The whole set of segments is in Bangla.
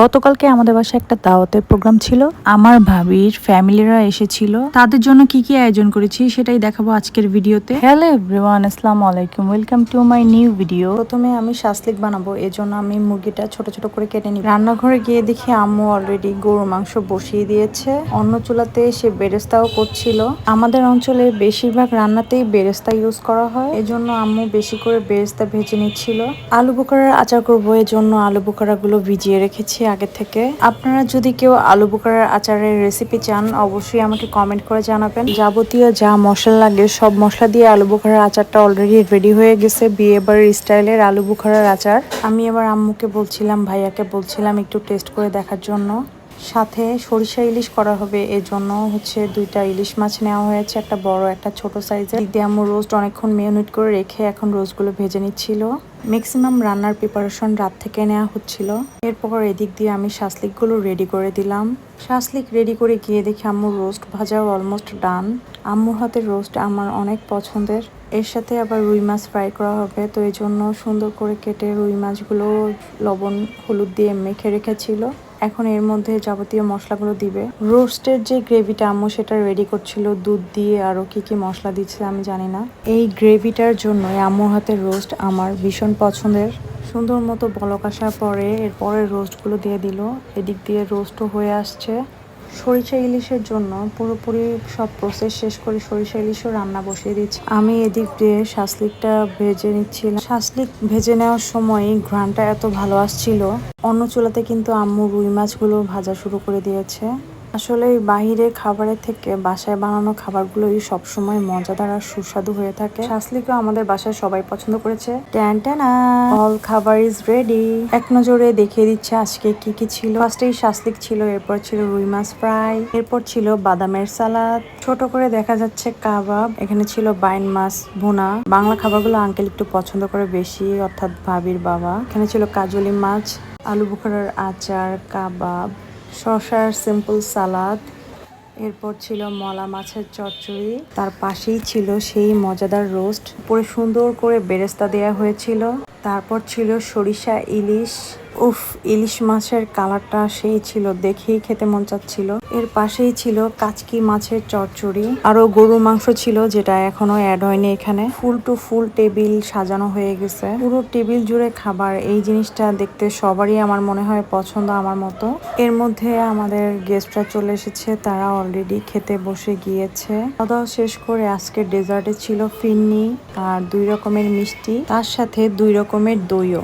গতকালকে আমাদের বাসায় একটা দাওয়াতের প্রোগ্রাম ছিল। আমার ভাবির ফ্যামিলিরা এসেছিল। তাদের জন্য কি কি আয়োজন করেছি সেটাই দেখাবো আজকের ভিডিওতে। হ্যালো এভরিওয়ান, আসসালামু আলাইকুম। Welcome to my new video. প্রথমে আমি শাসলিক বানাবো এর জন্য আমি মুরগিটা ছোট ছোট করে কেটে নিই রান্নাঘরে গিয়ে দেখি আম্মু অলরেডি গরু মাংস বসিয়ে দিয়েছে। অন্য চুলাতে সে বেরেস্তাও করছিল। আমাদের অঞ্চলে বেশিরভাগ রান্নাতেই বেরেস্তা ইউজ করা হয়। এজন্য আম্মু বেশি করে বেরেস্তা ভেজে নিচ্ছিল। আলু বোকারার আচার করব এর জন্য আলু বোকারাগুলো ভিজিয়ে রেখেছি। আগে থেকে। আপনারা যদি কেউ আলু বোকারার আচারের রেসিপি চান, অবশ্যই আমাকে কমেন্ট করে জানাবেন। যাবতীয় যা মশলা লাগে, সব মশলা দিয়ে আলু বোখারার আচারটা অলরেডি রেডি হয়ে গেছে। বিয়ে বাড়ির স্টাইলের আলু বোখারার আচার। আমি এবার আম্মুকে বলছিলাম, ভাইয়াকে বলছিলাম একটু টেস্ট করে দেখার জন্য। সাথে সরিষা ইলিশ করা হবে। এর জন্য হচ্ছে দুইটা ইলিশ মাছ নেওয়া হয়েছে, একটা বড়, একটা ছোট সাইজের। দিয়ে আম্মু রোস্ট অনেকক্ষণ মেয়নেট করে রেখে এখন রোস্টগুলো ভেজে নিচ্ছিল। ম্যাক্সিমাম রান্নার প্রিপারেশন রাত থেকে নেওয়া হচ্ছিল। এরপর এদিক দিয়ে আমি শাসলিকগুলো রেডি করে দিলাম। শাসলিক রেডি করে গিয়ে দেখি আম্মুর রোস্ট ভাজাও অলমোস্ট ডান আম্মুর হাতের রোস্ট আমার অনেক পছন্দের। এর সাথে আবার রুই মাছ ফ্রাই করা হবে। তো এই জন্য সুন্দর করে কেটে রুই মাছগুলো লবণ, হলুদ দিয়ে মেখে রেখেছিল। এখন এর মধ্যে যাবতীয় মশলাগুলো দিবে। রোস্টের যে গ্রেভিটা আম্মু সেটা রেডি করছিল, দুধ দিয়ে আরও কি কি মশলা দিচ্ছে আমি জানি না। এই গ্রেভিটার জন্য আম্মুর হাতের রোস্ট আমার ভীষণ পছন্দের। সুন্দর মতো বলক আসার পরে এরপরে রোস্টগুলো দিয়ে দিল। এদিক দিয়ে রোস্টও হয়ে আসছে। সরিষা ইলিশের জন্য পুরোপুরি সব প্রসেস শেষ করে সরিষা ইলিশও রান্না বসিয়ে দিচ্ছি আমি এদিক দিয়ে শাসলিকটা ভেজে নিচ্ছিলাম। শাসলিক ভেজে নেওয়ার সময় ঘ্রানটা এত ভালো আসছিল। অন্য চুলাতে কিন্তু আম্মু রুই মাছগুলো ভাজা শুরু করে দিয়েছে। আসলে এই বাহিরের খাবারের থেকে বাসায় বানানো খাবারগুলোই সবসময় মজাদার আর সুস্বাদু হয়ে থাকে। শাসলিকও আমাদের বাসায় সবাই পছন্দ করেছে। অল খাবার ইজ রেডি। এক নজরে দেখিয়ে দিচ্ছে আজকে কি কি ছিল। ফার্স্টেই শাসলিক ছিল, এরপর ছিল রুই মাছ ফ্রাই, এরপর ছিল বাদামের সালাদ। ছোট করে দেখা যাচ্ছে কাবাব, এখানে ছিল বাইন মাছ ভুনা। বাংলা খাবারগুলো আঙ্কেল একটু পছন্দ করে বেশি, অর্থাৎ ভাবির বাবা। এখানে ছিল কাজলি মাছ, আলু বুখারার আচার, কাবাব। শশার সিম্পল সালাদ, এরপর ছিল মলা মাছের চচ্চড়ি, তার পাশেই ছিল সেই মজাদার রোস্ট। পরে সুন্দর করে বেরেস্তা দেয়া হয়েছিল। তারপর ছিল সরিষা ইলিশ উফ, ইলিশ মাছের কালারটা সেই ছিল, দেখেই খেতে মন চাচ্ছিল। এর পাশেই ছিল কাচকি মাছের চচ্চড়ি আরও গরু মাংস ছিল যেটা এখনও অ্যাড হয়নি এখানে। ফুল টু ফুল টেবিল সাজানো হয়ে গেছে। পুরো টেবিল জুড়ে খাবার, এই জিনিসটা দেখতে সবারই আমার মনে হয় পছন্দ আমার মতো। এর মধ্যে আমাদের গেস্টরা চলে এসেছে, তারা অলরেডি খেতে বসে গিয়েছে। খাওয়া শেষ করে আজকে ডেজার্টে ছিল ফিন্নি আর দুই রকমের মিষ্টি, তার সাথে দুই রকমের দইও।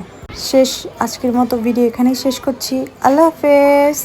শেষ আজকের মতো ভিডিও এখানেই শেষ করছি। আল্লাহ হাফেজ।